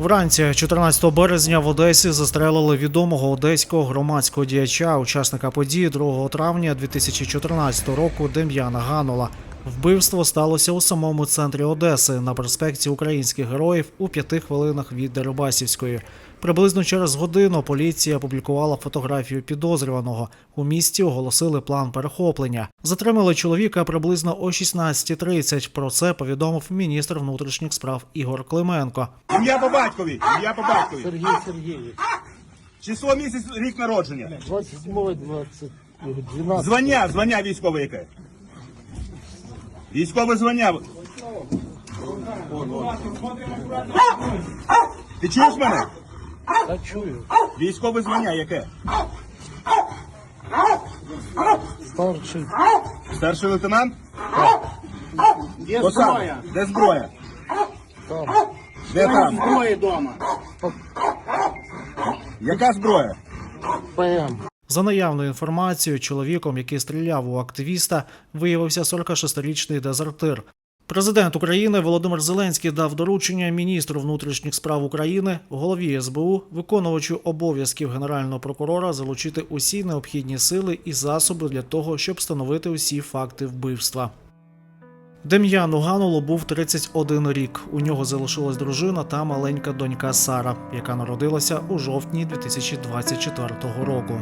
Вранці 14 березня в Одесі застрелили відомого одеського громадського діяча, учасника події 2 травня 2014 року Дем'яна Ганула. Вбивство сталося у самому центрі Одеси на проспекті українських героїв у п'яти хвилинах від Дерибасівської. Приблизно через годину поліція опублікувала фотографію підозрюваного. У місті оголосили план перехоплення. Затримали чоловіка приблизно о 16.30. Про це повідомив міністр внутрішніх справ Ігор Клименко. Ім'я по батькові, ім'я по батькові. Сергій Сергійович, Число місяць, рік народження. 27 20 12 Звання, звання військове яке? Військове звання. Ти чуєш мене? Та чую. Військове звання яке? Старший Старший лейтенант? Є Посада. зброя. Де зброя? там Де там? Зброя вдома. Яка зброя? За наявною інформацією, чоловіком, який стріляв у активіста, виявився 46-річний дезертир. Президент України Володимир Зеленський дав доручення міністру внутрішніх справ України, голові СБУ, виконувачу обов'язків генерального прокурора залучити усі необхідні сили і засоби для того, щоб встановити усі факти вбивства. Дем'яну Ганулу був 31 рік. У нього залишилась дружина та маленька донька Сара, яка народилася у жовтні 2024 року.